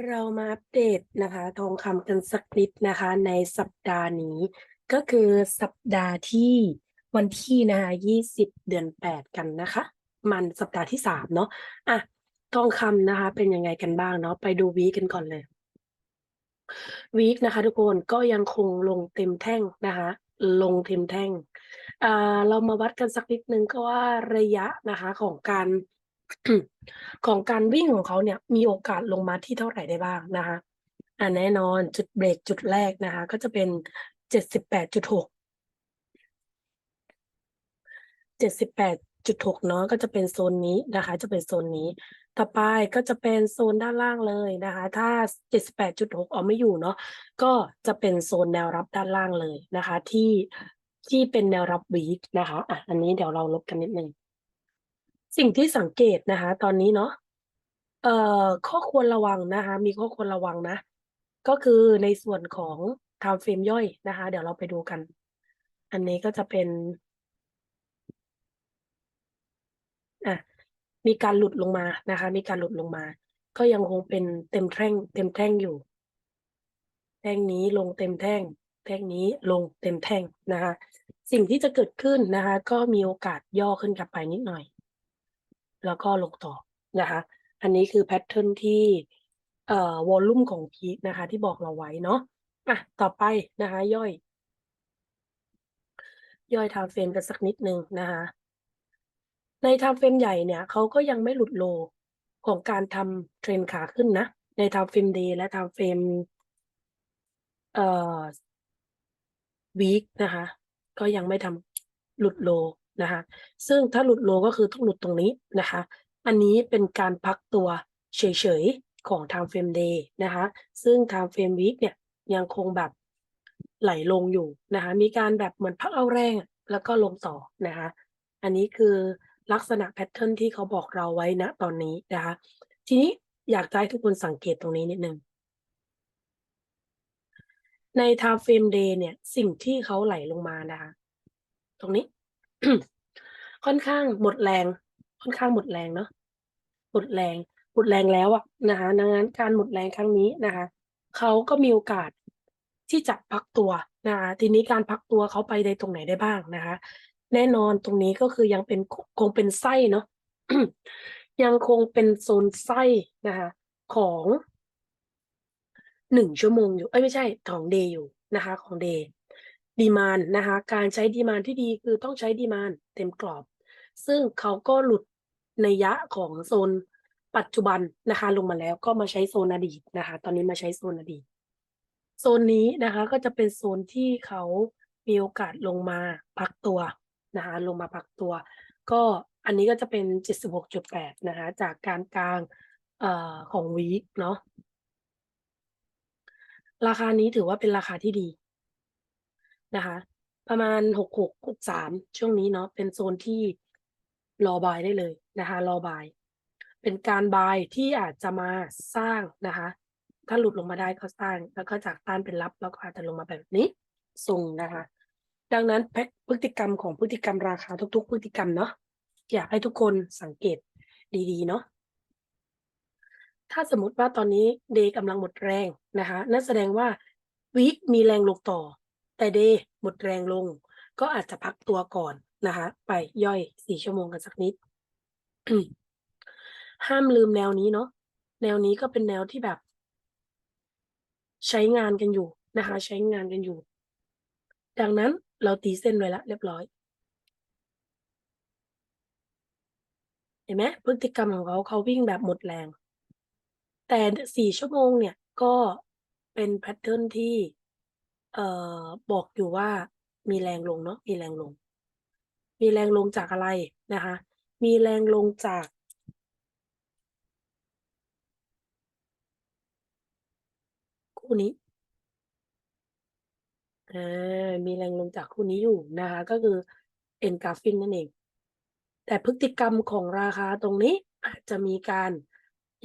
เรามาอัปเดตนะคะทองคำกันสักนิดนะคะ ในสัปดาห์นี้ ก็คือสัปดาห์ที่วันที่นะคะ20เดือน8กันนะคะ มันสัปดาห์ที่3เนาะอะทองคำนะคะ เป็นยังไงกันบ้างเนาะไปดูวีกันก่อนเลยวีคนะคะ ทุกคนก็ยังคงลงเต็มแท่งนะคะ ลงเต็มแท่งอ่าเรามาวัดกันสักนิดนึงก็ว่าระยะนะคะของการ ของการวิ่งของเขาเนี่ยมีโอกาสลงมาที่เท่าไหร่ได้บ้างนะคะอ่าแน่นอนจุดเบรกจุดแรกนะคะ ก็จะเป็นเจ็ดสิบแปดจุดหกเจ็ดสิบแปดจุดหกเนาะก็จะเป็นโซนนี้นะคะ จะเป็นโซนนี้ ต่อไปก็จะเป็นโซนด้านล่างเลยนะคะ ถ้าเจ็ดสิบแปดจุดหกเอาไม่อยู่เนาะก็จะเป็นโซนแนวรับด้านล่างเลยนะคะ ที่ที่เป็นแนวรับวีคนะคะอะอันนี้เดี๋ยวเราลบกันนิดนึง สิ่งที่สังเกตนะคะ ตอนนี้เนาะเอ่อข้อควรระวังนะคะ มีข้อควรระวังนะ ก็คือในส่วนของ time frame ย่อยนะคะ เดี๋ยวเราไปดูกัน อันนี้ก็จะเป็นอะมีการหลุดลงมานะคะ มีการหลุดลงมา ก็ยังคงเป็นเต็มแท่ง เต็มแท่งอยู่ แท่งนี้ลงเต็มแท่ง แท่งนี้ลงเต็มแท่งนะคะ สิ่งที่จะเกิดขึ้นนะคะ ก็มีโอกาสย่อขึ้นกลับไปนิดหน่อย แล้วก็ลงต่อนะคะ อันนี้คือแพทเทิร์นที่เอ่อวอลลุ่มของพีคนะคะ ที่บอกเราไว้เนาะอะต่อไปนะคะ ย่อย ย่อยไทม์เฟรมกันสักนิดนึงนะคะ ในไทม์เฟรมใหญ่เนี่ยเขาก็ยังไม่หลุดโลของการทำเทรนขาขึ้นนะ ในไทม์เฟรมเดย์และไทม์เฟรมเอ่อวีคนะคะ ก็ยังไม่ทำหลุดโล นะคะ ซึ่งถ้าหลุดโลก็คือต้องหลุดตรงนี้นะคะ อันนี้เป็นการพักตัวเฉยๆ ของ time frame day นะคะ ซึ่ง time frame week เนี่ยยังคงแบบไหลลงอยู่นะคะ มีการแบบเหมือนพักเอาแรงแล้วก็ลงต่อนะคะ อันนี้คือลักษณะแพทเทิร์นที่เขาบอกเราไว้นะตอนนี้นะคะ ทีนี้อยากให้ทุกคนสังเกตตรงนี้นิดนึงใน time frame day เนี่ย สิ่งที่เขาไหลลงมานะคะ ตรงนี้ ค่อนข้างหมดแรง ค่อนข้างหมดแรงเนาะหมดแรงหมดแรงแล้วอะนะคะดังนั้นการหมดแรงครั้งนี้นะคะเขาก็มีโอกาสที่จะพักตัวนะคะทีนี้การพักตัวเขาไปในตรงไหนได้บ้างนะคะ แน่นอนตรงนี้ก็คือยังเป็นคงเป็นไส้เนาะยังคงเป็นโซนไส้นะคะของหนึ่งชั่วโมงอยู่ เอ้ยไม่ใช่ของเดย์อยู่นะคะ ของเดย์ ดีมานนะคะการใช้ดีมานที่ดีคือต้องใช้ดีมานเต็มกรอบ ซึ่งเขาก็หลุดในยะของโซนปัจจุบันนะคะลงมาแล้วก็มาใช้โซนอดีตนะคะตอนนี้มาใช้โซนอดีต โซนนี้นะคะก็จะเป็นโซนที่เขามีโอกาสลงมาพักตัวนะคะลงมาพักตัว ก็อันนี้ก็จะเป็น 76.8 นะคะจากการกลางเอ่อของวีคเนาะราคานี้ถือว่าเป็นราคาที่ดี นะคะ ประมาณ66 63ช่วงนี้เนาะเป็นโซนที่รอบายได้เลยนะคะรอบาย เป็นการบายที่อาจจะมาสร้างนะคะ ถ้าหลุดลงมาได้ก็สร้าง แล้วก็จากต้านเป็นรับแล้วก็อาจจะลงมาแบบนี้ส่งนะคะ ดังนั้นแพ็คพฤติกรรมของพฤติกรรมราคาทุก ๆ พฤติกรรมเนาะอยากให้ทุกคนสังเกตดีๆเนาะถ้าสมมติว่าตอนนี้เดย์กำลังหมดแรงนะคะนั่นแสดงว่าวีคมีแรงลงต่อ แต่เดย์หมดแรงลง ก็อาจจะพักตัวก่อนนะคะ ไปย่อยสี่ชั่วโมงกันสักนิด ห้ามลืมแนวนี้เนาะแนวนี้ก็เป็นแนวที่แบบ ใช้งานกันอยู่นะคะ ใช้งานกันอยู่ ดังนั้นเราตีเส้นไว้ละเรียบร้อยเห็นไหมพฤติกรรมของเขาเขาวิ่งแบบหมดแรง แต่สี่ชั่วโมงเนี่ยก็เป็นแพทเทิร์นที่ เอ่อบอกอยู่ว่ามีแรงลงเนาะมีแรงลง มีแรงลงจากอะไรนะคะ มีแรงลงจาก คู่นี้อ่ามีแรงลงจากคู่นี้อยู่นะคะ ก็คือ N g r a p h i n นั่นเอง แต่พฤติกรรมของราคาตรงนี้อาจจะมีการ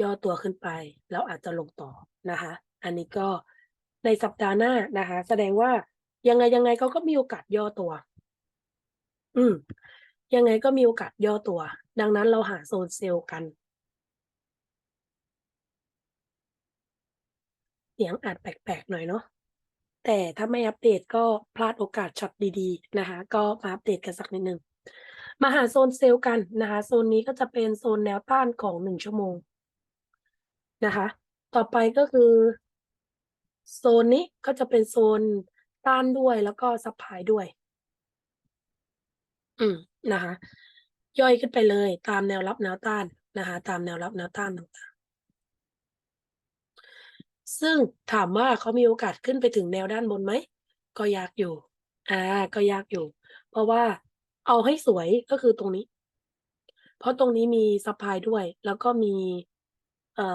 ย่อตัวขึ้นไป แล้วอาจจะลงต่อนะคะ อันนี้ก็ ในสัปดาห์หน้านะคะ แสดงว่ายังไงยังไงเขาก็มีโอกาสย่อตัว อืม ยังไงก็มีโอกาสย่อตัว ดังนั้นเราหาโซนเซลล์กัน เสียงอาจแปลกๆหน่อยเนาะแต่ถ้าไม่อัปเดตก็พลาดโอกาสช็อตดีๆนะคะ ก็มาอัปเดตกันสักนิดนึงมาหาโซนเซลล์กันนะคะโซนนี้ก็จะเป็นโซนแนวต้านของ1ชั่วโมงนะคะ ต่อไปก็คือ โซนนี้ก็จะเป็นโซนต้านด้วยแล้วก็ซัพพลายด้วย อืมนะคะ ย่อยขึ้นไปเลยตามแนวรับแนวต้านนะคะ ตามแนวรับแนวต้านต่างๆ ซึ่งถามว่าเขามีโอกาสขึ้นไปถึงแนวด้านบนไหม ก็ยากอยู่ อ่า ก็ยากอยู่ เพราะว่าเอาให้สวยก็คือตรงนี้ เพราะตรงนี้มีซัพพลายด้วย แล้วก็มี เอ่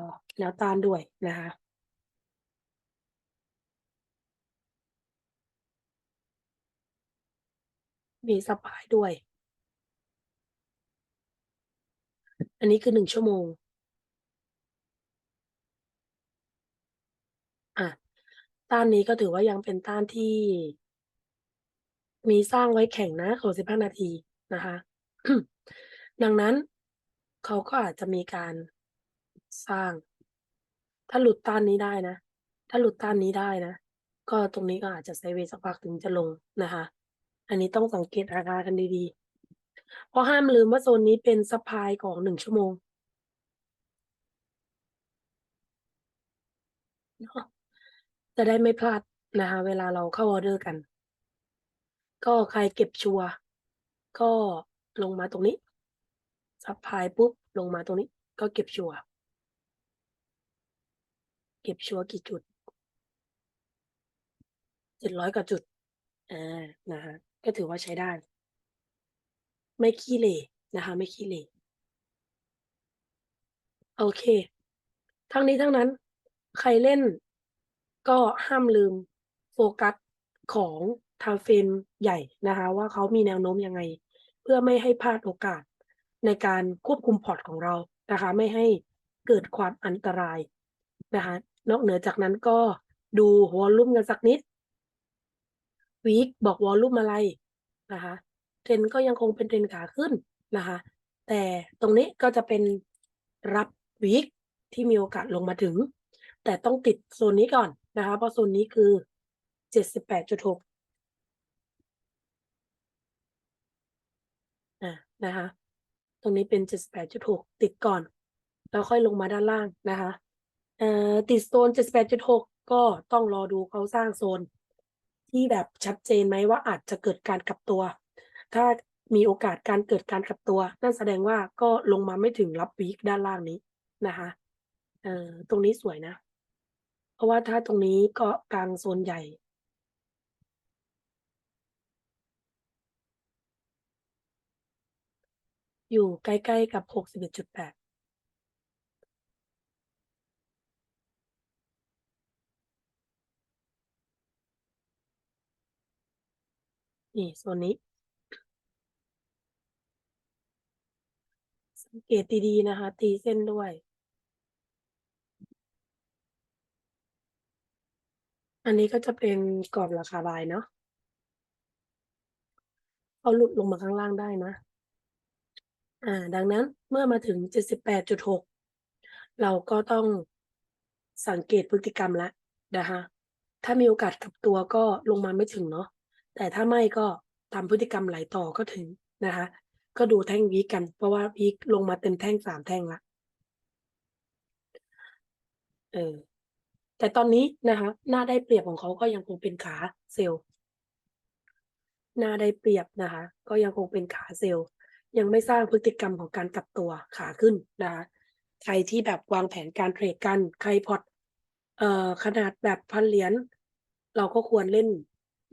อแนวต้านด้วยนะคะ มีซัพพลายด้วย อันนี้คือ1ชั่วโมง อ่าต้านนี้ก็ถือว่ายังเป็นต้านที่ มีสร้างไว้แข่งนะของ15นาทีนะคะ ดังนั้นเขาก็อาจจะมีการสร้าง ถ้าหลุดต้านนี้ได้นะ ถ้าหลุดต้านนี้ได้นะ ก็ตรงนี้ก็อาจจะไซเวสักพักถึงจะลงนะคะ อันนี้ต้องสังเกตราคากันดีๆ เพราะห้ามลืมว่าโซนนี้เป็นซัปพลายของ1ชั่วโมง จะได้ไม่พลาดนะคะเวลาเราเข้าออเดอร์กัน ก็ใครเก็บชัวร์ก็ลงมาตรงนี้ซัปพายปุ๊บ ลงมาตรงนี้ ก็เก็บชัวร์เก็บชัวร์กี่จุด?700กว่าจุด อ่า นะคะ ก็ถือว่าใช้ได้ ไม่ขี้เหร่นะคะ ไม่ขี้เหร่โอเค ทั้งนี้ทั้งนั้น ใครเล่นก็ห้ามลืมโฟกัสของ Time Frame ใหญ่นะคะ ว่าเขามีแนวโน้มยังไง เพื่อไม่ให้พลาดโอกาสในการควบคุมพอร์ตของเรานะคะ ไม่ให้เกิดความอันตรายนะคะ นอกเหนือจากนั้นก็ดูวอลลุ่มกันสักนิด วีกบอกวอลลุ่มอะไรนะคะ Trend ก็ยังคงเป็น Trend ขาขึ้นนะคะ แต่ตรงนี้ก็จะเป็นรับวีกที่มีโอกาสลงมาถึง แต่ต้องติดโซนนี้ก่อนนะคะ เพราะโซนนี้คือ78.6อานะคะ ตรงนี้เป็น78.6ติดก่อน แล้วค่อยลงมาด้านล่างนะคะเอ่อติดโซน 78.6 ก็ต้องรอดูเขาสร้างโซน ที่แบบชัดเจนไหมว่าอาจจะเกิดการกลับตัว ถ้ามีโอกาสการเกิดการกลับตัว นั่นแสดงว่าก็ลงมาไม่ถึงรับวีกด้านล่างนี้นะคะเอ่อตรงนี้สวยนะ เพราะว่าถ้าตรงนี้ก็กลางโซนใหญ่ อยู่ใกล้ ๆ กับ61.8 นี่โซนนี้ สังเกตดีๆนะคะ ตีเส้นด้วย อันนี้ก็จะเป็นกรอบราคา buy เนาะเขาหลุดลงมาข้างล่างได้นะ อ่า ดังนั้นเมื่อมาถึง 78.6 เราก็ต้องสังเกตพฤติกรรมแล้วนะคะถ้ามีโอกาสกับตัวก็ลงมาไม่ถึงเนาะ แต่ถ้าไม่ก็ตามพฤติกรรมไหลต่อก็ถึงนะคะ ก็ดูแท่งวีกัน เพราะว่าวีกลงมาเต็มแท่ง3แท่งล้วเออแต่ตอนนี้นะคะ หน้าได้เปรียบของเขาก็ยังคงเป็นขาเซลล์หน้าได้เปรียบนะคะ ก็ยังคงเป็นขาเซลล์ยังไม่สร้างพฤติกรรมของการกลับตัวขาขึ้นนะคะใครที่แบบวางแผนการเทรดกันใครพอร์ตเอ่อขนาดแบบ1,000เหรียญเราก็ควรเล่น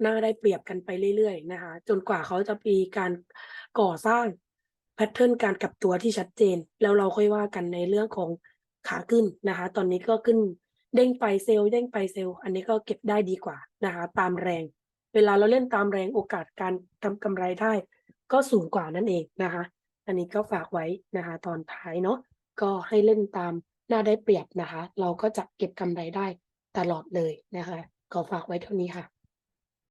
หน้าได้เปรียบกันไปเรื่อยๆนะคะ จนกว่าเขาจะมีการก่อสร้างแพตเทิร์นการกลับตัวที่ชัดเจน แล้วเราค่อยว่ากันในเรื่องของขาขึ้นนะคะ ตอนนี้ก็ขึ้นเด้งไปเซลล์เด้งไปเซลล์อันนี้ก็เก็บได้ดีกว่านะคะ ตามแรง เวลาเราเล่นตามแรงโอกาสการทำกำไรได้ ก็สูงกว่านั่นเองนะคะ อันนี้ก็ฝากไว้นะคะ ตอนท้ายเนาะก็ให้เล่นตามหน้าได้เปรียบนะคะ เราก็จะเก็บกำไรได้ตลอดเลยนะคะขอฝากไว้เท่านี้ค่ะ